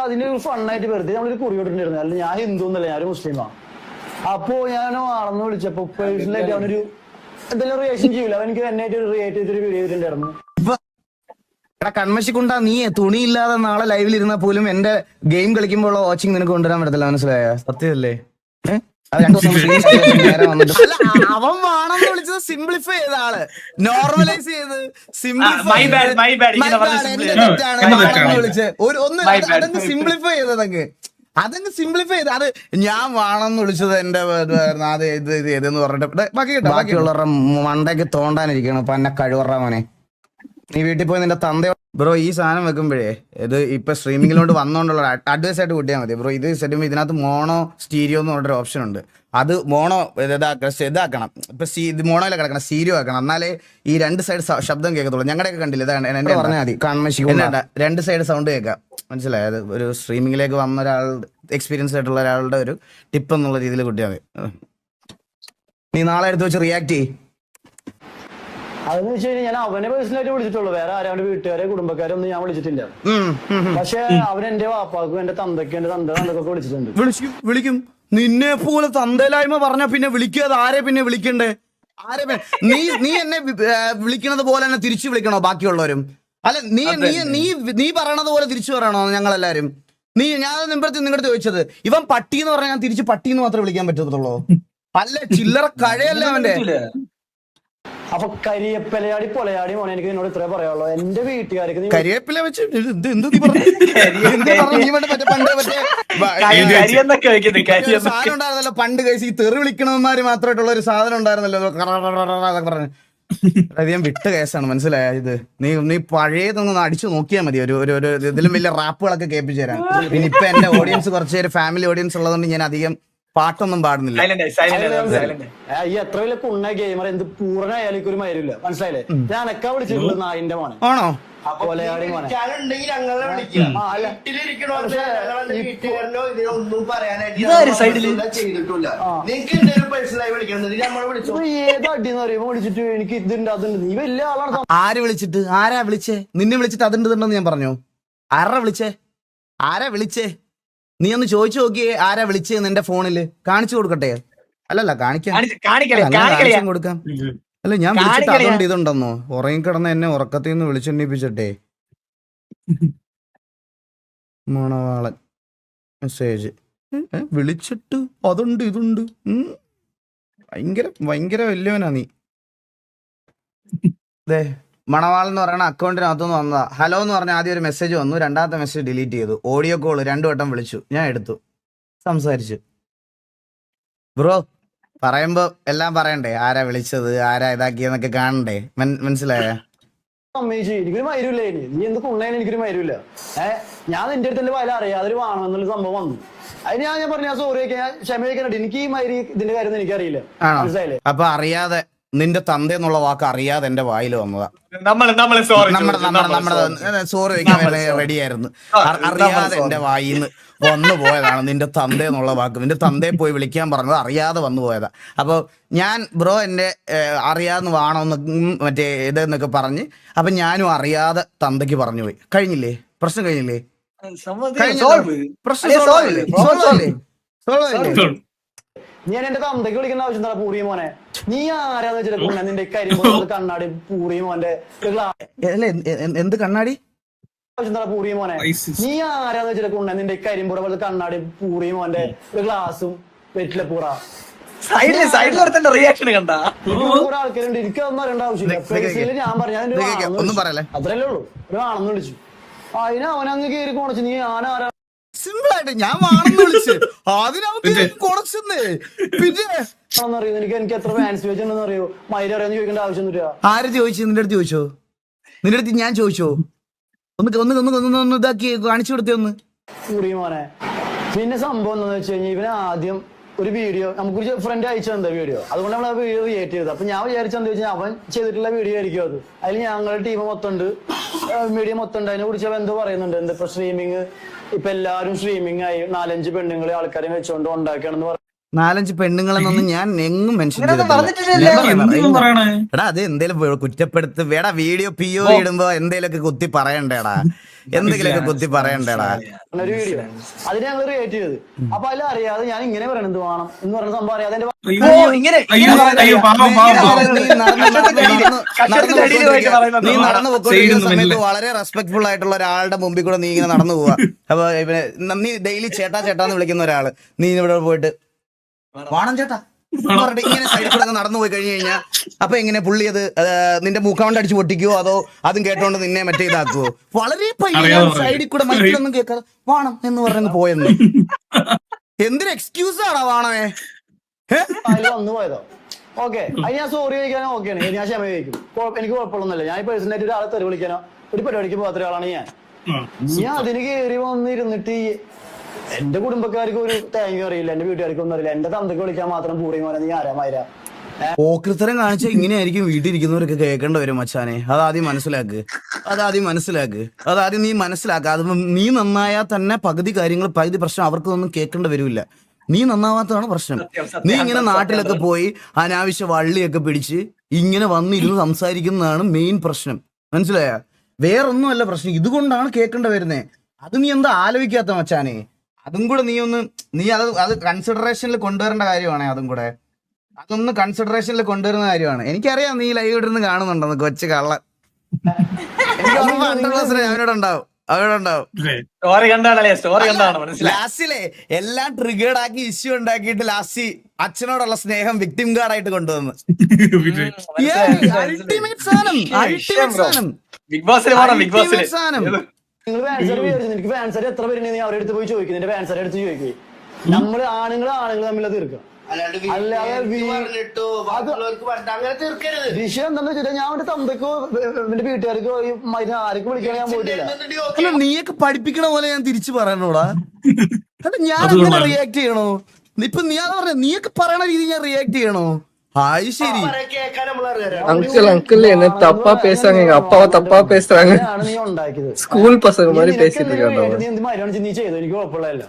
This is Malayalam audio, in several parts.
അതിന് ഒരു ഫണ്ണായിട്ട് വെറുതെ നമ്മളൊരു കുറി വിട്ടിട്ടുണ്ടായിരുന്നു അല്ല ഞാൻ ഹിന്ദു എന്നല്ല ഞാനൊരു മുസ്ലിമാണ് അപ്പോ ഞാൻ ആണെന്ന് വിളിച്ചപ്പോ പേഴ്സണലായിട്ട് അവനൊരു എന്തെങ്കിലും റിയാക്ഷൻ ചെയ്യില്ല അവൻ എനിക്ക് എന്നെ ആയിട്ട് റിയേറ്റ് ചെയ്തൊരു വീഡിയോ ചെയ്തിട്ടുണ്ടായിരുന്നു എടാ കൺമശിക്കുണ്ടാ നീ തുണിയില്ലാതെ നാളെ ലൈവിൽ ഇരുന്ന പോലും എന്റെ ഗെയിം കളിക്കുമ്പോൾ വാച്ചിങ് നിനക്ക് കൊണ്ടുവരാൻ പറ്റത്തില്ല മനസ്സിലായ? സത്യമല്ലേ അവൻ വേണമെന്ന് വിളിച്ചത് സിംപ്ലിഫൈ ചെയ്ത ആൾ. നോർമലൈസ് ചെയ്ത് സിംപ്ലിഫൈ. വിളിച്ച്. ഒരു ഒന്ന്. അതങ്ങ് സിംപ്ലിഫൈ ചെയ്തതങ്ങ് അതങ്ങ്. സിംപ്ലിഫൈ ചെയ്ത്. അത് ഞാൻ വേണമെന്ന് വിളിച്ചത് എന്റെ. അത് ഇത് ഇത് ഇതെന്ന് പറഞ്ഞിട്ട്. ദേ, ബാക്കി കേട്ടോ ബാക്കിയുള്ളവരുടെ മണ്ടയ്ക്ക് തോണ്ടാനിരിക്കണം അപ്പൊ എന്നെ കഴിവറ മോനെ നീ വീട്ടിൽ പോയി നിന്റെ തന്ത ബ്രോ ഈ സാധനം വെക്കുമ്പോഴേ ഇത് ഇപ്പൊ സ്ട്രീമിങ്ങിലോട്ട് വന്നോണ്ടുള്ള അഡ്വൈസ് ആയിട്ട് കൂട്ടിയാൽ മതി. ബ്രോ ഇത് സെറ്റുമ്പോൾ ഇതിനകത്ത് മോണോ സ്റ്റീരിയോ എന്ന് പറഞ്ഞൊരു ഓപ്ഷൻ ഉണ്ട്. അത് മോണോ ഇതാക്കണം ഇതാക്കണം. ഇപ്പൊ സീ ഇത് മോണോയിൽ കിടക്കണം സ്റ്റീരിയോ ആക്കണം എന്നാലേ ഈ രണ്ട് സൈഡ് ശബ്ദം കേൾക്കത്തുള്ളൂ. ഞങ്ങളുടെയൊക്കെ കണ്ടില്ല ഇതാണ് എന്റെ പറഞ്ഞാൽ മതി. കാണുമ്പോൾ രണ്ട് സൈഡ് സൗണ്ട് കേൾക്കാം. മനസ്സിലായത് ഒരു സ്ട്രീമിങ്ങിലേക്ക് വന്ന ഒരാൾ എക്സ്പീരിയൻസ് ആയിട്ടുള്ള ഒരാളുടെ ഒരു ടിപ്പ് എന്നുള്ള രീതിയിൽ കൂട്ടിയാൽ മതി. നീ നാളെ എടുത്ത് വെച്ച് റിയാക്ട് ചെയ്യ്. അതെന്ന് വെച്ച് കഴിഞ്ഞാൽ ഞാൻ അവനെ പേഴ്സണലായിട്ട് വിളിച്ചിട്ടുള്ളൂ. വേറെ ആരും അവന്റെ വീട്ടുകാരെ കുടുംബക്കാരെ ഒന്നും ഞാൻ വിളിച്ചിട്ടില്ല. പക്ഷെ അവൻ എന്റെ വാപ്പാക്കും എന്റെ തന്തയ്ക്കും എന്റെ തന്ത തന്തക്കൊക്കെ വിളിച്ചിട്ടുണ്ട്. വിളിക്കും വിളിക്കും. നിന്നെ പോലെ തന്തയിലായ്മ പറഞ്ഞ പിന്നെ വിളിക്കാതെ ആരെ പിന്നെ വിളിക്കണ്ടേ? ആരെ നീ നീ എന്നെ വിളിക്കണത് പോലെ തന്നെ തിരിച്ചു വിളിക്കണോ ബാക്കിയുള്ളവരും? അല്ല നീ നീ നീ നീ പറയണത് പോലെ തിരിച്ചു പറയണോ ഞങ്ങളെല്ലാരും? നീ ഞാൻ നിമ്പത്തി നിങ്ങളുടെ ചോദിച്ചത് ഇവൻ പട്ടി എന്ന് പറഞ്ഞാൽ ഞാൻ തിരിച്ച് പട്ടി എന്ന് മാത്രമേ വിളിക്കാൻ പറ്റത്തുള്ളൂ. അല്ല ചില്ലറ കഴയല്ലേ അവന്റെ അപ്പൊ കരിയപ്പലയാടി പൊലയാടി മോനെ എനിക്ക് നിന്നോട് ഇത്രേ പറയാനുള്ളൂ എന്റെ വീട്ടുകാർക്ക് നീ കരിവേപ്പില വെച്ച് ഇത് എന്ത് എന്ത് നീ പറഞ്ഞു? എന്ത് പറഞ്ഞു? നീ മറ്റേ മറ്റേ പണ്ട് മറ്റേ ബ- കരിയെന്നൊക്കെ വെക്കുന്നത് ഒരു കരിയെന്നൊക്കെ സാധനം ഉണ്ടായിരുന്നല്ലോ പണ്ട് കഴിച്ച് ഈ തെറി വിളിക്കണവന്മാര് മാത്രമായിട്ടുള്ള ഒരു സാധനം ഉണ്ടായിരുന്നല്ലോ ഇത് പറഞ്ഞ്. അത് ഞാൻ വിട്ട കേസാണ് മനസ്സിലായ ഇത് നീ നീ പഴയതൊന്നും അടിച്ചു നോക്കിയാൽ മതി ഒരു ഒരു ഒരു ഇതിലും വലിയ റാപ്പുകളൊക്കെ കേൾപ്പിച്ചു തരാം പിന്നെ ഇപ്പൊ എന്റെ ഓഡിയൻസ് കുറച്ച് പേര് ഫാമിലി ഓഡിയൻസ് ഉള്ളതുകൊണ്ട് ഞാൻ അധികം പാട്ടൊന്നും പാടുന്നില്ല. ഈ എത്ര വലിയ കുണ്ണ ഗെയിമർ എന്ത് പൂർണമായാലും എനിക്ക് ഒരു മരുമില്ല മനസ്സിലായില്ലേ ഞാൻ അനക്കാ വിളിച്ചിട്ടുള്ളത് നായിന്റെ മോനെ. ആണോ? ആര് വിളിച്ചിട്ട്? ആരാ വിളിച്ചേ? നിന്നെ വിളിച്ചിട്ട് അതുണ്ട് ഞാൻ പറഞ്ഞു. ആരാ വിളിച്ചേ? ആരാ വിളിച്ചേ? നീ ഒന്ന് ചോദിച്ചു നോക്കിയേ ആരാ വിളിച്ചത് നിന്റെ ഫോണിൽ കാണിച്ചു കൊടുക്കട്ടെ? അല്ലല്ല കാണിക്കാം. കൊടുക്കാം. അല്ല ഞാൻ വിളിച്ചിട്ട്. അതുകൊണ്ട് ഇതുണ്ടെന്നോ? ഉറങ്ങിക്കിടന്ന് എന്നെ ഉറക്കത്തിൽ നിന്ന് വിളിച്ചെണ്ണിപ്പിച്ചിട്ടെ മണവാളൻ. മെസ്സേജ്. വിളിച്ചിട്ട് അതുണ്ട് ഇതുണ്ട്. ഭയങ്കര ഭയങ്കര വലിയവനാ നീ. ദേ മണവാളൻ എന്ന് പറയുന്ന അക്കൗണ്ടിനകത്തുനിന്ന് വന്നതാ. ഹലോ എന്ന് പറഞ്ഞ ആദ്യം ഒരു മെസ്സേജ് വന്നു. രണ്ടാമത്തെ മെസ്സേജ് ഡിലീറ്റ് ചെയ്തു. ഓഡിയോ കോൾ രണ്ടു വട്ടം വിളിച്ചു. ഞാൻ എടുത്തു. സംസാരിച്ചു. ബ്രോ പറയുമ്പോ എല്ലാം പറയണ്ടേ? ആരാ വിളിച്ചത്? ആരാ ഇതാക്കിയെന്നൊക്കെ കാണണ്ടേ? മനസ്സിലായ? സമ്മതിച്ചു എനിക്കൊരു മരുമില്ല ഇനി? നീ എന്ത് കുണ്ണേന് എനിക്കൊരു മരുമില്ല ഏഹ് ഞാൻ നിന്റെ അടുത്ത് വല അറിയാതെ ഒരു വാണമെന്നുള്ള സംഭവം വന്നു. അതിന് ഞാൻ ഞാൻ പറഞ്ഞു സോറി ഒക്കെ ഞാൻ ക്ഷമയൊക്കെ എനിക്ക് ഈ മരി ഇതിന്റെ കാര്യം ഒന്നും എനിക്കറിയില്ല. മനസ്സിലായില്ലേ? അപ്പൊ അറിയാതെ നിന്റെ തന്ത എന്നുള്ള വാക്ക് അറിയാതെ എന്റെ വായിൽ വന്നതാ. സോറി നമ്മുടെ നമ്മുടെ നമ്മുടെ സോറി വെക്കാൻ റെഡി ആയിരുന്നു അറിയാതെ എന്റെ വായിൽ നിന്ന് വന്നു പോയതാണ് നിന്റെ തന്ത എന്നുള്ള വാക്ക്. നിന്റെ തന്തയെ പോയി വിളിക്കാൻ പറഞ്ഞത് അറിയാതെ വന്നു പോയതാ. അപ്പൊ ഞാൻ ബ്രോ എന്റെ അറിയാതെ വേണമെന്ന് മറ്റേ ഇതെന്നൊക്കെ പറഞ്ഞ് അപ്പൊ ഞാനും അറിയാതെ തന്തയ്ക്ക് പറഞ്ഞു പോയി. കഴിഞ്ഞില്ലേ? പ്രശ്നം കഴിഞ്ഞില്ലേ? പ്രശ്നം സോൾവ് ആയില്ലേ? ഞാൻ എന്റെ തന്തയ്ക്ക് വിളിക്കുന്ന ആവശ്യം എന്താ പൂറി മോനെ? നീ ആരാന്ന് വെച്ചിട്ട് നിന്റെ കരിമ്പോ കണ്ണാടി പൂറി മോന്റെ എന്ത്- കണ്ണാടി? പൂറി മോനെ? നീ ആരാന്ന് വെച്ചിട്ട് കുണ്ണ നിന്റെ കരിമ്പുറ പോലത്തെ കണ്ണാടി പൂറി മോന്റെ ഒരു ഗ്ലാസും വെറ്റിലെ പൂറ. സൈഡിൽ സൈഡിൽ റിയാക്ഷൻ കണ്ട? കുറെ ആൾക്കാരുണ്ട്. എനിക്ക് അതൊന്നും അറിയേണ്ട ആവശ്യമില്ല. ഞാൻ പറഞ്ഞു. അത്രല്ലേ ഉള്ളൂ. ഒരു ആണെന്ന് വിളിച്ചു. അതിന് അവനങ്ങ് കയറി കൊണച്ചു നീ ആനാരാ സിമ്പിൾ ആയിട്ട് ഞാൻ വാണെന്ന് വിളിച്ച്. അതിനകത്ത് കുറച്ചെന്നേ പിന്നെ അറിയുന്നത് എനിക്ക് എനിക്ക് എത്ര ഫാൻസ് അറിയോ? മൈര അറിയാന്ന് ചോദിക്കേണ്ട ആവശ്യമൊന്നുമില്ല ആര് ചോദിച്ചു? നിന്റെ അടുത്ത് ചോദിച്ചോ? നിന്റെ അടുത്ത് ഞാൻ ചോദിച്ചോ? ഒന്ന് ഒന്ന് ഒന്ന് ഒന്ന് ഒന്ന് ഇതാക്കി കാണിച്ചു കൊടുത്തേ ഒന്ന്. മോനെ. പിന്നെ സംഭവം എന്താന്ന് വെച്ച് കഴിഞ്ഞാൽ ഇവന് ആദ്യം ഒരു വീഡിയോ നമുക്കൊരു ഫ്രണ്ട് അയച്ചു തന്ന വീഡിയോ അതുകൊണ്ട് നമ്മൾ ആ വീഡിയോ ക്രിയേറ്റ് ചെയ്തത്. അപ്പൊ ഞാൻ വിചാരിച്ചെന്ന് വെച്ചാൽ അവൻ ചെയ്തിട്ടുള്ള വീഡിയോ ആയിരിക്കും അത്. അതിൽ ഞങ്ങളുടെ ടീം മൊത്തം ഉണ്ട്. മീഡിയ മൊത്തം ഉണ്ട്. അതിനെ കുറിച്ച് അവൻ എന്തോ പറയുന്നുണ്ട്. എന്താ ഇപ്പൊ സ്ട്രീമിങ് ഇപ്പൊ എല്ലാരും സ്ട്രീമിംഗ് ആയി നാലഞ്ച് പെണ്ണുങ്ങളെ ആൾക്കാരെ വെച്ചുകൊണ്ട് ഉണ്ടാക്കുകയാണെന്ന് പറഞ്ഞു നാലഞ്ച് പെണ്ണുങ്ങളെന്നൊന്നും ഞാൻ എങ്ങും മെൻഷൻ എടാ അത് എന്തേലും കുറ്റപ്പെടുത്ത് വേടാ വീഡിയോ പി ഒ ഇടുമ്പോ എന്തേലൊക്കെ കുത്തി പറയണ്ടേടാ. എന്തെങ്കിലുമൊക്കെ കുത്തി പറയണ്ടേടാ. ഒരു വീഡിയോ അതിന് ഞങ്ങൾ റിയേറ്റ് ചെയ്തത്. അപ്പൊ അതിൽ അറിയാതെ ഞാൻ ഇങ്ങനെ പറയണത് വേണം എന്ന് പറയുന്ന സംഭവം അറിയാതെ നീ നടന്ന് നടന്ന് നടന്ന് കഷത്തിന്റെ അടിയിൽ പോയിട്ട് പറയുന്നത് നീ നടന്നു പോയിക്കൊണ്ടിരിക്കുന്ന സമയത്ത് വളരെ റെസ്പെക്ട്ഫുൾ ആയിട്ടുള്ള ഒരാളുടെ മുമ്പിൽ കൂടെ നീ ഇങ്ങനെ നടന്നു പോവാ. അപ്പൊ ഇവനെ നീ ഡെയിലി ചേട്ടാ ചേട്ടാന്ന് വിളിക്കുന്ന ഒരാൾ. നീ ഇവിടെ പോയിട്ട് വാണം. ചേട്ടാ. ഇങ്ങനെ സൈഡിൽ കൂടെ നടന്നു പോയി കഴിഞ്ഞു കഴിഞ്ഞാൽ അപ്പൊ എങ്ങനെ പുള്ളി അത് നിന്റെ കൊണ്ട് അടിച്ച് പൊട്ടിക്കുവോ അതോ അതും കേട്ടോണ്ട് നിന്നെ മറ്റേ ഇതാക്കുവോ? വളരെ. സൈഡിൽ കൂടെ മറ്റൊന്നും കേൾക്കാതെ വാണം എന്ന് പറഞ്ഞ് പോയെന്ന്. എന്തൊരു എക്സ്ക്യൂസ് ആണോ വാണമേ? വന്നു പോയതോ? ഓക്കെ അത് ഞാൻ സോറി ചോദിക്കാനോ? ഓക്കെയാണ് ഞാൻ ക്ഷമ ചോദിക്കും. എനിക്ക് കുഴപ്പമൊന്നുമില്ല. ഞാൻ പേഴ്സണലായിട്ട് ഒരാളെ തെറി വിളിക്കാനോ ഒരു പരിപാടിക്ക് പോകാത്ത ഒരാളാണ് ഞാൻ. ഞാൻ അതിന് കയറി വന്നിരുന്നിട്ട് ഈ എന്റെ കുടുംബക്കാർക്ക് ഒരു തേങ്ങ അറിയില്ല എന്റെ വീട്ടുകാർക്ക് ഒന്നും അറിയില്ല. എന്റെ തന്തക്ക് വിളിക്കാൻ മാത്രം പൂറിയും പോലെ നീ ആരാ മൈര ഓക്രിത്തരം കാണിച്ച ഇങ്ങനെയായിരിക്കും വീട്ടിലിരിക്കുന്നവരൊക്കെ കേൾക്കേണ്ട വരും മച്ചാനെ അതാദ്യം മനസ്സിലാക്ക്. അതാദ്യം മനസ്സിലാക്ക്. അതാദ്യം നീ മനസ്സിലാക്ക. അത് നീ നന്നായാൽ തന്നെ പകുതി കാര്യങ്ങൾ പകുതി പ്രശ്നം അവർക്കൊന്നും കേൾക്കേണ്ട വരില്ല. നീ നന്നാവാത്തതാണ് പ്രശ്നം. നീ ഇങ്ങനെ നാട്ടിലൊക്കെ പോയി അനാവശ്യ വള്ളിയൊക്കെ പിടിച്ച് ഇങ്ങനെ വന്നിരുന്ന് സംസാരിക്കുന്നതാണ് മെയിൻ പ്രശ്നം. മനസ്സിലായ? വേറൊന്നുമല്ല പ്രശ്നം. ഇതുകൊണ്ടാണ് കേൾക്കേണ്ട വരുന്നേ. അത് നീ എന്താ ആലോചിക്കാത്ത മച്ചാനെ? അതും കൂടെ നീ ഒന്ന് നീ അത് അത് കൺസിഡറേഷനിൽ കൊണ്ടുവരേണ്ട കാര്യമാണ് അതും കൂടെ. അതൊന്ന് കൺസിഡറേഷനിൽ കൊണ്ടുവരുന്ന കാര്യമാണ്. എനിക്കറിയാം നീ ലൈവ് ഇടുന്ന് കാണുന്നുണ്ടെന്ന് കൊച്ചു കള്ളൻ. അവനോടുണ്ടാവും പെർസെന്റ് അവനോട് ഉണ്ടാവും. അവനോട് ഉണ്ടാവും. ഇല്ലേ? സ്റ്റോറി കണ്ടാണല്ലേ? സ്റ്റോറി കണ്ടാണ്? ലാസ്റ്റിലെ എല്ലാം ട്രിഗേർഡ് ആക്കി ഇഷ്യൂ ഉണ്ടാക്കിയിട്ട് ലാസ്റ്റ് അച്ഛനോടുള്ള സ്നേഹം വിക്ടിം കാർഡ് ആയിട്ട് കൊണ്ടുവന്നു. അൾട്ടിമേറ്റ് സാധനം അൾട്ടിമേറ്റ് സാധനം. ബിഗ് ബോസ് സാധനം. നിങ്ങൾ ഫാൻസർ വിചാരിച്ചു എനിക്ക് ഫാൻസർ എത്ര പേരുണ്ടെന്ന് നീ അവരുടെ അടുത്ത് പോയി ചോദിക്കും. നിന്റെ ഫാൻസർ അടുത്ത് ചോദിക്കും. നമ്മൾ ആണുങ്ങൾ ആണുങ്ങൾ തമ്മിൽ തീർക്കാം അല്ലാതെ വിഷയം എന്താണെന്ന് വെച്ചാൽ ഞാൻ അവന്റെ തന്തക്കോ എന്റെ വീട്ടുകാർക്കോ ആർക്കും വിളിക്കാൻ ഞാൻ പോയിട്ടില്ല. അല്ല നീയൊക്കെ പഠിപ്പിക്കണ പോലെ ഞാൻ തിരിച്ചു പറയണോടാ? അല്ല ഞാൻ. റിയാക്ട് ചെയ്യണോ? ഇപ്പൊ നീ അതാ പറഞ്ഞ നീയൊക്കെ പറയണ രീതി ഞാൻ റിയാക്ട് ചെയ്യണോ? ആയി ശരി പറ കേൾക്കാൻ നമ്മൾ അറിയാം அங்கிள் அங்கிள் என்ன தப்பா பேசுறாங்க எங்க அப்பாவை தப்பா பேசுறாங்க അങ്ങനെയാണ് നീ ഉണ്ടാക്കിയത് ஸ்கூல் பசங்க மாதிரி നീ பேசிட்டு നിനക്ക് എന്തെങ്കിലും இருக்காங்க വേണ്ടി നീ എന്ത് മരുന്ന് നീ ചെയ്തു എനിക്ക് കുഴപ്പമില്ലല്ലോ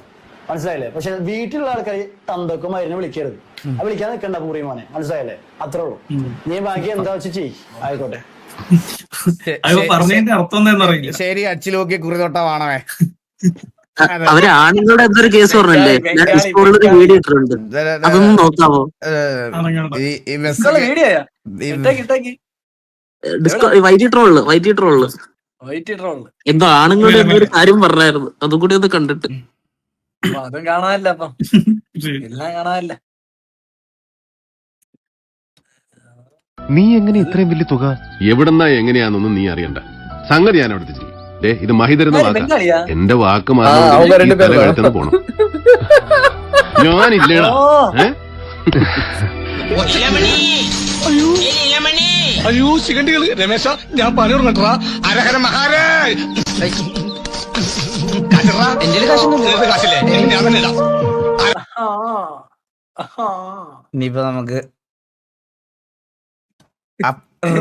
മനസ്സിലായില്ലേ പക്ഷെ വീട്ടിലുള്ള ആൾക്കാർ തന്തക്കോ മരുന്ന് വിളിക്കരുത് ആ വിളിക്കാൻ നിൽക്കണ്ട പൂറി മോനെ മനസ്സിലായില്ലേ അത്രേ ഉള്ളൂ നീ ബാക്കി എന്താ വെച്ച് ചെയ് ആയിക്കോട്ടെ അത് പറഞ്ഞതിന്റെ അർത്ഥം എന്താണെന്നറിയില്ല ശരി അച്ചിലോക്കി കുറിതൊട്ടമാണവേ അവർ ആണുങ്ങളുടെ എന്തൊരു കേസ് പറഞ്ഞില്ലേ? ഞാൻ ഡിസ്കോഡിലൊരു വീഡിയോ ഇട്ടിട്ടുണ്ട്. അതൊന്നും നോക്കാവോ? ഡിസ്കോ വൈറ്റി ട്രോൾ വൈറ്റി ട്രോൾ എന്തോ ആണുങ്ങളുടെ എന്തൊരു കാര്യം പറഞ്ഞായിരുന്നു. അതും കൂടി ഒന്ന് കണ്ടിട്ട്. അതും കാണാനില്ല അപ്പം. എല്ലാം കാണാനില്ല. നീ എങ്ങനെ ഇത്രയും വലിയ തുക? എവിടെന്നാ എങ്ങനെയാന്നൊന്നും നീ അറിയണ്ട. സംഗതി ഞാൻ അവിടുത്തെ ഡേ ഇത് മഹിതരുന്ന വാക്ക. എന്റെ വാക്ക് മാറി പോണം. ഞാനില്ല അയ്യോ ശിഖണ്ടികൾ രമേശ ഞാൻ പലരും കട്ടറാ അരഹര മഹാരാശില്ലേ നമുക്ക്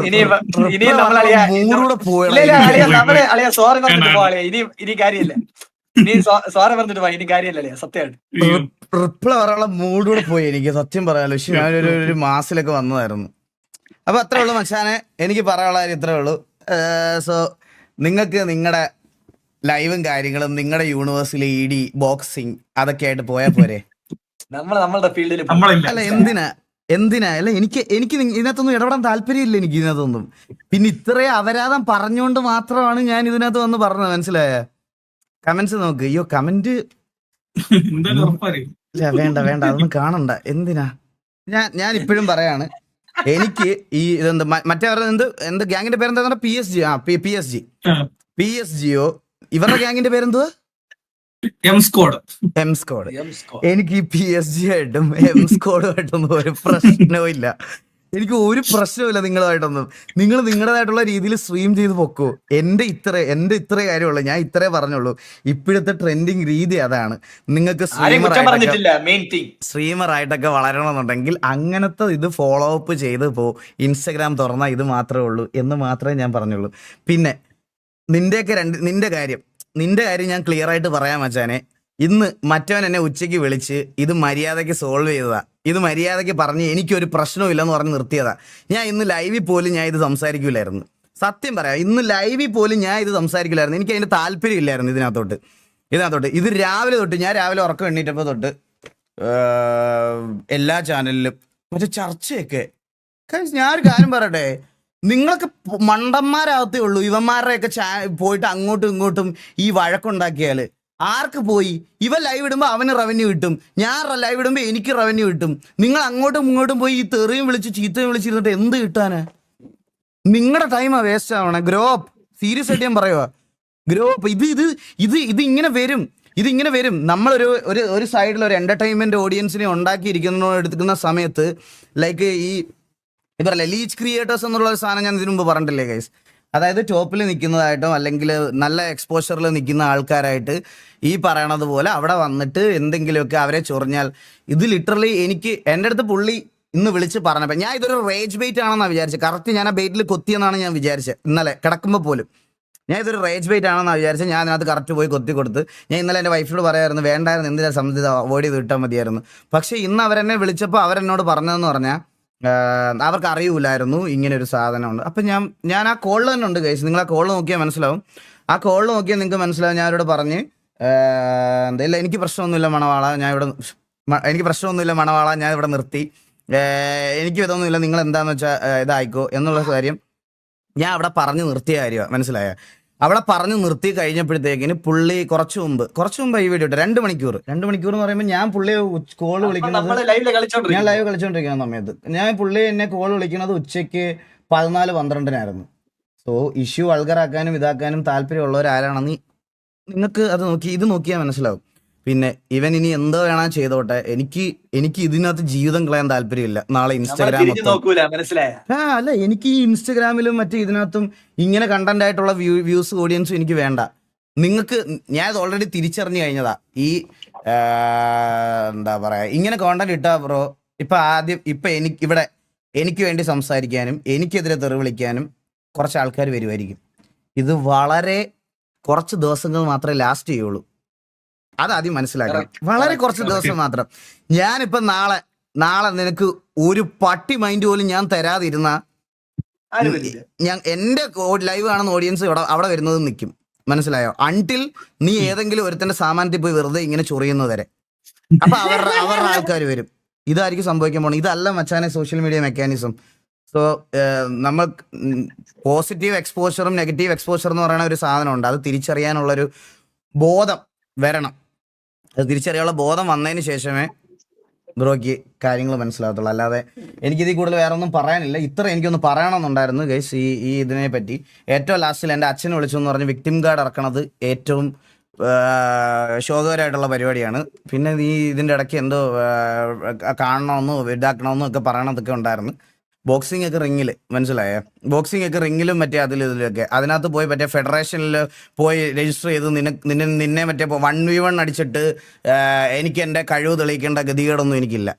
ഇനി ഇനി നമ്മൾ അളിയാ സോറി പറഞ്ഞിട്ട് വേണ്ട. പോ അളിയ ഇനി ഇനി കാര്യമില്ല. ഇനി സോറി പറഞ്ഞിട്ട് പോ ഇനി കാര്യമില്ല സത്യമായിട്ട് റിപ്ലൈ പറയാനുള്ള മൂഡൂടെ പോയി എനിക്ക്. സത്യം പറയാലോ. പക്ഷെ ഞാനൊരു ഒരു മാസത്തിലൊക്കെ വന്നതായിരുന്നു. അപ്പൊ അത്രേ ഉള്ളൂ മച്ചാനെ. എനിക്ക് പറയാനുള്ള കാര്യം ഇത്രേ ഉള്ളൂ. സോ നിങ്ങൾക്ക് നിങ്ങളുടെ ലൈവും കാര്യങ്ങളും നിങ്ങളുടെ യൂണിവേഴ്സിലെ ഇ ഡി ബോക്സിങ് അതൊക്കെ ആയിട്ട് പോയാൽ പോരെ? നമ്മൾ നമ്മളുടെ ഫീൽഡിൽ നമ്മളില്ല അല്ല എന്തിനാ? എന്തിനാ? അല്ല എനിക്ക് എനിക്ക് ഇതിനകത്തൊന്നും ഇടപെടാൻ താല്പര്യമില്ല എനിക്ക് ഇതിനകത്തൊന്നും. പിന്നെ ഇത്രയും അപരാധം പറഞ്ഞുകൊണ്ട് മാത്രമാണ് ഞാൻ ഇതിനകത്ത് വന്ന് പറഞ്ഞത് മനസ്സിലായ? കമന്റ്സ് നോക്ക്. അയ്യോ കമന്റ് ഇല്ല വേണ്ട വേണ്ട. അതൊന്നും കാണണ്ട. എന്തിനാ? ഞാൻ ഞാൻ ഇപ്പോഴും പറയാണ് എനിക്ക് ഈ ഇതെന്ത് മറ്റേ അവരുടെ എന്ത് എന്ത് ഗ്യാങ്ങിന്റെ പേരെന്താ? പി എസ് ജി ആ P S G. P S Jio ഇവരുടെ ഗ്യാങ്ങിന്റെ പേരെന്തുവാ? എം സ്കോഡ് എനിക്ക് ഈ പി എസ് ജി ആയിട്ടും എം സ്കോഡുമായിട്ടൊന്നും ഒരു പ്രശ്നവും ഇല്ല. എനിക്ക് ഒരു പ്രശ്നവുമില്ല നിങ്ങളുമായിട്ടൊന്നും. നിങ്ങൾ നിങ്ങളുടേതായിട്ടുള്ള രീതിയിൽ സ്ട്രീം ചെയ്ത് പൊക്കോ. എന്റെ ഇത്ര എന്റെ ഇത്രേ കാര്യമുള്ളൂ. ഞാൻ ഇത്രേ പറഞ്ഞുള്ളൂ. ഇപ്പോഴത്തെ ട്രെൻഡിങ് രീതി അതാണ്. നിങ്ങൾക്ക് സ്ട്രീമർ ആയിട്ടൊക്കെ വളരണമെന്നുണ്ടെങ്കിൽ അങ്ങനത്തെ ഇത് ഫോളോ അപ്പ് ചെയ്ത് പോ. ഇൻസ്റ്റഗ്രാം തുറന്നാൽ ഇത് മാത്രമേ ഉള്ളൂ എന്ന് മാത്രമേ ഞാൻ പറഞ്ഞുള്ളൂ. പിന്നെ നിന്റെയൊക്കെ രണ്ട് നിന്റെ കാര്യം. നിന്റെ കാര്യം ഞാൻ ക്ലിയർ ആയിട്ട് പറയാൻ മച്ചാനെ. ഇന്ന് മറ്റവൻ എന്നെ ഉച്ചയ്ക്ക് വിളിച്ച് ഇത് മര്യാദയ്ക്ക് സോൾവ് ചെയ്തതാ. ഇത് മര്യാദയ്ക്ക് പറഞ്ഞ് എനിക്കൊരു പ്രശ്നവും ഇല്ലെന്ന് പറഞ്ഞ് നിർത്തിയതാ. ഞാൻ ഇന്ന് ലൈവിൽ പോലും ഞാൻ ഇത് സംസാരിക്കില്ലായിരുന്നു. സത്യം പറയാം ഇന്ന് ലൈവിൽ പോലും ഞാൻ ഇത് സംസാരിക്കില്ലായിരുന്നു. എനിക്ക് അതിന്റെ താല്പര്യം ഇല്ലായിരുന്നു ഇതിനകത്തോട്ട്. ഇതിനകത്തോട്ട്. ഇത് രാവിലെ തൊട്ട് ഞാൻ രാവിലെ ഉറക്കം എണ്ണീറ്റപ്പോൾ തൊട്ട് എല്ലാ ചാനലിലും മറ്റേ ചർച്ചയൊക്കെ. ഞാൻ ഞാനൊരു കാര്യം പറയട്ടെ? നിങ്ങളൊക്കെ പ് മണ്ടന്മാരാകത്തേ ഉള്ളൂ. ഇവന്മാരുടെയൊക്കെ ചാ പോയിട്ട് അങ്ങോട്ടും ഇങ്ങോട്ടും ഈ വഴക്കുണ്ടാക്കിയാൽ ആർക്ക് പോയി? ഇവ ലൈവ് ഇടുമ്പോൾ അവന് റവന്യൂ കിട്ടും. ഞാൻ ലൈവ് ഇടുമ്പോൾ എനിക്ക് റവന്യൂ കിട്ടും. നിങ്ങൾ അങ്ങോട്ടും ഇങ്ങോട്ടും പോയി ഈ തെറിയും വിളിച്ച് ചീത്തയും വിളിച്ചിരുന്നിട്ട് എന്ത് കിട്ടാന്? നിങ്ങളുടെ ടൈമാ വേസ്റ്റ് ആവണേ. ഗ്രോ അപ്പ് സീരിയസ് ആയിട്ട് ഞാൻ പറയുക ഗ്രോ അപ്പ് ഇത് ഇത് ഇത് ഇത് ഇങ്ങനെ വരും. ഇതിങ്ങനെ വരും. നമ്മളൊരു ഒരു ഒരു സൈഡിൽ ഒരു എന്റർടൈൻമെന്റ് ഓഡിയൻസിനെ ഉണ്ടാക്കിയിരിക്കുന്ന എടുക്കുന്ന സമയത്ത് ലൈക്ക് ഈ ഇതല്ല ലീച്ച് ക്രിയേറ്റേഴ്സ് എന്നുള്ള ഒരു സാധനം ഞാൻ ഇതിനു മുമ്പ് പറഞ്ഞിട്ടില്ലേ ഗൈസ് അതായത് ടോപ്പിൽ നിൽക്കുന്നതായിട്ടോ അല്ലെങ്കിൽ നല്ല എക്സ്പോഷറിൽ നിൽക്കുന്ന ആൾക്കാരായിട്ട് ഈ പറയണത് പോലെ അവിടെ വന്നിട്ട് എന്തെങ്കിലുമൊക്കെ അവരെ ചൊറിഞ്ഞാൽ ഇത് ലിറ്ററലി എനിക്ക് എന്റെ അടുത്ത് പുള്ളി ഇന്ന് വിളിച്ച് പറഞ്ഞപ്പോൾ ഞാൻ ഇതൊരു റേജ് ബെയ്റ്റ് ആണെന്നാണ് വിചാരിച്ചത്. കറക്റ്റ് ഞാൻ ആ ബെയ്റ്റിൽ കൊത്തിയെന്നാണ് ഞാൻ വിചാരിച്ചത് ഇന്നലെ കിടക്കുമ്പോൾ പോലും. ഞാൻ ഇതൊരു റേജ് ബെയ്റ്റ് ആണെന്നാണ് വിചാരിച്ചത്. ഞാൻ അതിനകത്ത് കറക്റ്റ് പോയി കൊത്തി കൊടുത്ത്. ഞാൻ ഇന്നലെ എന്റെ വൈഫിനോട് പറയായിരുന്നു വേണ്ടായിരുന്നു എന്തിനാ സംബന്ധിച്ച് അവോയ്ഡ് ചെയ്ത് വിട്ടാൽ മതിയായിരുന്നു. പക്ഷേ ഇന്ന് അവരെന്നെ വിളിച്ചപ്പോൾ അവരെന്നോട് പറഞ്ഞതെന്ന് പറഞ്ഞാൽ അവർക്ക് അറിയൂലായിരുന്നു ഇങ്ങനെ ഒരു സാധനമുണ്ട്. അപ്പം ഞാൻ ഞാൻ ആ കോളിൽ തന്നെ ഉണ്ട് കഴിച്ചു നിങ്ങൾ ആ കോളിൽ നോക്കിയാൽ മനസ്സിലാവും. ആ കോളിൽ നോക്കിയാൽ നിങ്ങൾക്ക് മനസ്സിലാവും. ഞാൻ അവരോട് പറഞ്ഞ് എന്തായാലും എനിക്ക് പ്രശ്നമൊന്നുമില്ല മണവാള. ഞാൻ ഇവിടെ എനിക്ക് പ്രശ്നമൊന്നുമില്ല മണവാള. ഞാൻ ഇവിടെ നിർത്തി. എനിക്ക് ഇതൊന്നുമില്ല. നിങ്ങൾ എന്താണെന്ന് വെച്ചാൽ ഇതായിക്കോ എന്നുള്ള കാര്യം ഞാൻ അവിടെ പറഞ്ഞു നിർത്തിയ കാര്യമാണ് മനസ്സിലായ? അവിടെ പറഞ്ഞു നിർത്തി കഴിഞ്ഞപ്പോഴത്തേക്കിന് പുള്ളി കുറച്ച് മുമ്പ് കുറച്ച് മുമ്പ് ഈ വീഡിയോ ഇട്ടു. രണ്ട് മണിക്കൂർ. രണ്ട് മണിക്കൂർ എന്ന് പറയുമ്പോൾ ഞാൻ പുള്ളിയെ കോൾ വിളിക്കുന്നത് ഞാൻ ലൈവ് കളിച്ചോണ്ടിരിക്കുന്ന സമയത്ത്. ഞാൻ പുള്ളി എന്നെ കോൾ വിളിക്കുന്നത് ഉച്ചയ്ക്ക് പതിനാല് പന്ത്രണ്ടിനായിരുന്നു. സോ ഇഷ്യൂ വൾഗറാക്കാനും ഇതാക്കാനും താല്പര്യമുള്ളവരാരാണെന്ന് നിങ്ങൾക്ക് അത് നോക്കി ഇത് നോക്കിയാൽ മനസ്സിലാവും. പിന്നെ ഇവൻ ഇനി എന്തോ വേണാ ചെയ്തോട്ടെ? എനിക്ക് എനിക്ക് ഇതിനകത്ത് ജീവിതം കളയാൻ താല്പര്യമില്ല. നാളെ ഇൻസ്റ്റാഗ്രാം ആ അല്ല എനിക്ക് ഈ ഇൻസ്റ്റാഗ്രാമിലും മറ്റേ ഇതിനകത്തും ഇങ്ങനെ കണ്ടന്റ് ആയിട്ടുള്ള വ്യൂ വ്യൂസ് ഓഡിയൻസും എനിക്ക് വേണ്ട. നിങ്ങൾക്ക് ഞാൻ ഇത് ഓൾറെഡി തിരിച്ചറിഞ്ഞു കഴിഞ്ഞതാ. ഈ എന്താ പറയാ ഇങ്ങനെ കോണ്ടന്റ് ഇട്ടാ ബ്രോ ഇപ്പൊ ആദ്യം ഇപ്പൊ എനിക്ക് ഇവിടെ എനിക്ക് വേണ്ടി സംസാരിക്കാനും എനിക്കെതിരെ തെറി വിളിക്കാനും കുറച്ച് ആൾക്കാർ വരുമായിരിക്കും ഇത് വളരെ കുറച്ച് ദിവസങ്ങൾ മാത്രമേ ലാസ്റ്റ് ചെയ്യുള്ളൂ. അതാദ്യം മനസ്സിലാക്കണം വളരെ കുറച്ച് ദിവസം മാത്രം. ഞാനിപ്പോ നാളെ നാളെ നിനക്ക് ഒരു പട്ടി മൈൻഡ് പോലും ഞാൻ തരാതിരുന്ന ഞാൻ എന്റെ ലൈവ് കാണുന്ന ഓഡിയൻസ് ഇവിടെ അവിടെ വരുന്നത് നിൽക്കും മനസ്സിലായോ? അൺടിൽ നീ ഏതെങ്കിലും ഒരുത്തന്റെ സാമാനത്തിൽ പോയി വെറുതെ ഇങ്ങനെ ചൊറിയുന്നത് വരെ. അപ്പൊ അവരുടെ അവരുടെ ആൾക്കാർ വരും. ഇതായിരിക്കും സംഭവിക്കാൻ പോണത്. ഇതല്ല മച്ചാനെ സോഷ്യൽ മീഡിയ മെക്കാനിസം സോ നമ്മൾ പോസിറ്റീവ് എക്സ്പോഷറും നെഗറ്റീവ് എക്സ്പോഷർ എന്ന് പറയുന്ന ഒരു സാധനമുണ്ട്. അത് തിരിച്ചറിയാനുള്ളൊരു ബോധം വരണം. അത് തിരിച്ചറിയാനുള്ള ബോധം വന്നതിന് ശേഷമേ ബ്രോയ്ക്ക് കാര്യങ്ങൾ മനസ്സിലാകത്തുള്ളൂ. അല്ലാതെ എനിക്കിതിൽ കൂടുതൽ വേറെ ഒന്നും പറയാനില്ല. ഇത്ര എനിക്കൊന്ന് പറയണമെന്നുണ്ടായിരുന്നു ഗൈസ് ഈ ഈ ഇതിനെ പറ്റി. ഏറ്റവും ലാസ്റ്റിൽ എന്റെ അച്ഛനെ വിളിച്ചു എന്ന് പറഞ്ഞ് വിക്ടിം കാർഡ് ഇറക്കണത് ഏറ്റവും ശോകകരമായിട്ടുള്ള പരിപാടിയാണ്. പിന്നെ ഈ ഇതിന്റെ ഇടയ്ക്ക് എന്തോ കാണണമെന്നോ ഇതാക്കണമെന്നോ ഒക്കെ പറയണതൊക്കെ ഉണ്ടായിരുന്നു. ബോക്സിംഗ് ഒക്കെ റിങ്ങിൽ മനസ്സിലായോ? ബോക്സിംഗ് ഒക്കെ റിങ്ങിലും മറ്റേ അതിൽ ഇതിലൊക്കെ. അതിനകത്ത് പോയി മറ്റേ ഫെഡറേഷനിൽ പോയി രജിസ്റ്റർ ചെയ്ത് നിന്നെ നിന്നെ നിന്നെ മറ്റേ വൺ വി വൺ അടിച്ചിട്ട് എനിക്ക് എന്റെ കഴിവ് തെളിയിക്കേണ്ട ഗതികേടൊന്നും എനിക്കില്ല.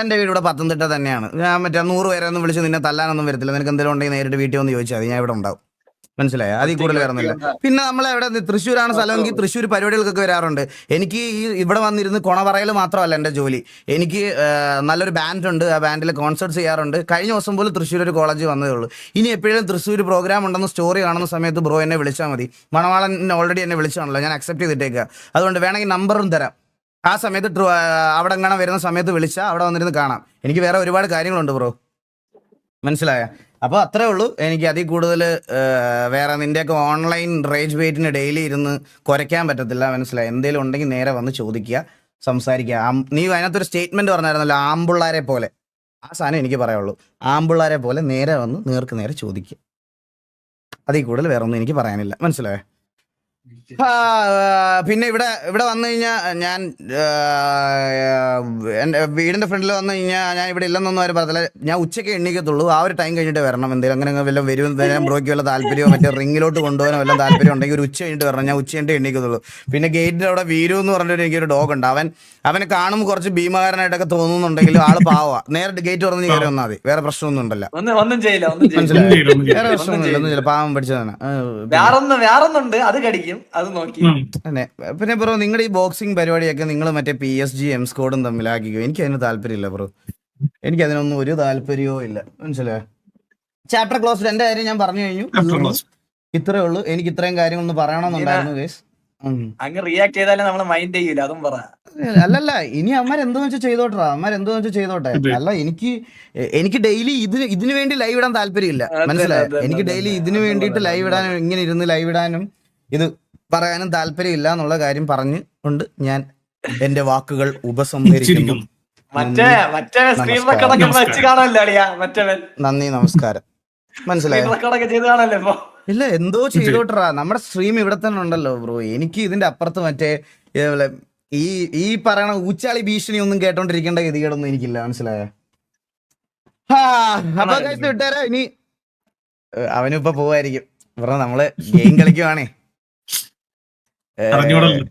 എന്റെ വീട് ഇവിടെ പത്തനംതിട്ട തന്നെയാണ്. ഞാൻ മറ്റേ നൂറ് പേരെ ഒന്നും വിളിച്ച് നിന്നെ തല്ലാനൊന്നും വരത്തില്ല. നിനക്ക് എന്തെങ്കിലും ഉണ്ടെങ്കിൽ നേരിട്ട് വീട്ടിൽ വന്ന് ചോദിച്ചാൽ മതി. ഞാൻ ഇവിടെ ഉണ്ടാവും. മനസ്സിലായോ? അതിൽ കൂടുതൽ വരുന്നില്ല പിന്നെ നമ്മൾ എവിടെ തൃശ്ശൂരാണ് സ്ഥലമെങ്കിൽ തൃശ്ശൂർ പരിപാടികൾക്കൊക്കെ വരാറുണ്ട്. എനിക്ക് ഈ ഇവിടെ വന്നിരുന്ന് കൊണ പറയൽ മാത്രമല്ല എന്റെ ജോലി. എനിക്ക് നല്ലൊരു ബാൻഡ് ഉണ്ട്. ആ ബാൻഡിൽ കോൺസേർട്ട് ചെയ്യാറുണ്ട്. കഴിഞ്ഞ ദിവസം പോലും തൃശ്ശൂർ ഒരു കോളേജ് വന്നതേ ഉള്ളൂ. ഇനി എപ്പോഴും തൃശ്ശൂർ പ്രോഗ്രാം ഉണ്ടെന്ന് സ്റ്റോറി കാണുന്ന സമയത്ത് ബ്രോ എന്നെ വിളിച്ചാൽ മതി. മണവാളൻ ഓൾറെഡി എന്നെ വിളിച്ചാണല്ലോ. ഞാൻ അക്സെപ്റ്റ് ചെയ്തിട്ടേക്കുക അതുകൊണ്ട് വേണമെങ്കിൽ നമ്പറും തരാം. ആ സമയത്ത് ട്രൂ അവിടെ എങ്ങനെ വരുന്ന സമയത്ത് വിളിച്ചാൽ അവിടെ വന്നിരുന്ന് കാണാം. എനിക്ക് വേറെ ഒരുപാട് കാര്യങ്ങളുണ്ട് ബ്രോ മനസ്സിലായ? അപ്പോൾ അത്രേ ഉള്ളൂ. എനിക്ക് അതിൽ കൂടുതൽ വേറെ നിന്റെയൊക്കെ ഓൺലൈൻ റേഞ്ച് വെയിറ്റിന് ഡെയിലി ഇരുന്ന് കുറയ്ക്കാൻ പറ്റത്തില്ല. മനസ്സിലായി? എന്തെങ്കിലും ഉണ്ടെങ്കിൽ നേരെ വന്ന് ചോദിക്കുക സംസാരിക്കുക. നീ അതിനകത്തൊരു സ്റ്റേറ്റ്മെന്റ് പറഞ്ഞായിരുന്നല്ലോ ആമ്പിള്ളാരെ പോലെ. ആ സാധനം എനിക്ക് പറയുള്ളൂ ആമ്പിള്ളാരെ പോലെ നേരെ വന്ന് നേർക്ക് നേരെ ചോദിക്കുക. അതിൽ കൂടുതൽ വേറെ ഒന്നും എനിക്ക് പറയാനില്ല. മനസ്സിലായോ? പിന്നെ ഇവിടെ ഇവിടെ വന്നു കഴിഞ്ഞാൽ ഞാൻ എന്റെ വീടിന്റെ ഫ്രണ്ടിൽ വന്നു കഴിഞ്ഞാൽ ഞാൻ ഇവിടെ ഇല്ലെന്നൊന്നും ആരും പറഞ്ഞില്ല ഞാൻ ഉച്ചയ്ക്ക് എണ്ണിക്കത്തുള്ളൂ ആ ഒരു ടൈം കഴിഞ്ഞിട്ട് വരണം. എന്തെങ്കിലും അങ്ങനെ വല്ല വരും വരാൻ ബ്രോയ്ക്ക് വല്ല താല്പര്യമോ മറ്റേ റിങ്ങിലോട്ട് കൊണ്ടുപോകാനോ വല്ല താല്പര്യം ഉണ്ടെങ്കിൽ ഒരു ഉച്ച കഴിഞ്ഞിട്ട് വരണം. ഞാൻ ഉച്ച കഴിഞ്ഞിട്ട് എണ്ണിക്കത്തുള്ളൂ പിന്നെ ഗേറ്റിന്റെ അവിടെ വീരു എന്ന് പറഞ്ഞിട്ട് എനിക്കൊരു ഡോഗ് ഉണ്ട്. അവൻ അവനെ കാണുമ്പോൾ കുറച്ച് ഭീമകാരനായിട്ടൊക്കെ തോന്നുന്നുണ്ടെങ്കിലും ആൾ പാവാ നേരിട്ട് ഗേറ്റ് തുറന്ന് കയറി വന്നാൽ മതി. വേറെ പ്രശ്നമൊന്നും ഉണ്ടല്ലോ. ഒന്നും ഒന്നും ചെയ്യില്ല ഒന്നും ചെയ്യില്ല. മനസ്സിലായോ? വേറെ. പ്രശ്നമൊന്നുമില്ല ഒന്നും ചെയ്യില്ല. പാവം പഠിച്ചതാണ്. വേറൊന്നുണ്ട്. അത് കടിക്കും. ആയിരിക്കും അത് നോക്കി. അതെ. പിന്നെ ബ്രോ നിങ്ങളുടെ ഈ ബോക്സിംഗ് പരിപാടിയൊക്കെ നിങ്ങൾ മറ്റേ പി എസ് ജി എം സ്കോഡും തമ്മിലാക്കിക്കോ എനിക്ക് അതിന് താല്പര്യമില്ല ബ്രോ. എനിക്ക് അതിനൊന്നും ഒരു താല്പര്യവും ഇല്ല. മനസ്സിലായോ? ചാപ്റ്റർ ക്ലോസ്ഡ് എന്റെ കാര്യം ഞാൻ പറഞ്ഞു കഴിഞ്ഞു. ഇത്രേ ഉള്ളൂ. എനിക്ക് ഇത്രയും കാര്യങ്ങളൊന്നും പറയണമെന്നുണ്ടായിരുന്നു ഗൈസ് അങ്ങ് റിയാക്ട് ചെയ്താലേ നമ്മൾ മൈൻഡ് ചെയ്യൂല. അതും പറ. അല്ലല്ല. ഇനി അമ്മ എന്തോ വെച്ചാൽ ചെയ്തോട്ടാ അമ്മ എന്തോ വെച്ചാൽ ചെയ്തോട്ടെ അല്ല എനിക്ക് എനിക്ക് ഡെയിലി ഇതിന് ഇതിനു വേണ്ടി ലൈവ് ഇടാൻ താല്പര്യമില്ല. മനസ്സിലായോ? എനിക്ക് ഡെയിലി. ഇതിനു വേണ്ടിയിട്ട് ലൈവ് ഇടാനും ഇങ്ങനെ ഇരുന്ന് ലൈവ് ഇടാനും ഇത് പറയാനും താല്പര്യമില്ല എന്നുള്ള കാര്യം പറഞ്ഞു കൊണ്ട് ഞാൻ എന്റെ വാക്കുകൾ ഉപസംഹരിക്കുന്നു. മറ്റേ മറ്റേ നന്ദി. നമസ്കാരം. മനസ്സിലായോ? റെക്കോർഡൊക്കെ ചെയ്ത് കാണാനല്ലേ ഇപ്പൊ. ഇല്ല എന്തോ ചെയ്തോട്ടറാ നമ്മുടെ സ്ട്രീം ഇവിടെ തന്നെ ഉണ്ടല്ലോ ബ്രോ. എനിക്ക് ഇതിന്റെ അപ്പുറത്ത് മറ്റേ ഈ ഈ പറയണ ഊച്ചാളി ഭീഷണി ഒന്നും കേട്ടോണ്ടിരിക്കേണ്ട ഗതികേടൊന്നും എനിക്കില്ല. മനസ്സിലായോ? ഹാ, അപ്പൊ വിട്ടേരാ. ഇനി അവനിപ്പോ പോവായിരിക്കും. ബ്രോ നമ്മൾ ഗെയിം കളിക്കുവാണേ. ഏ, അറിഞ്ഞൂടല്ലോ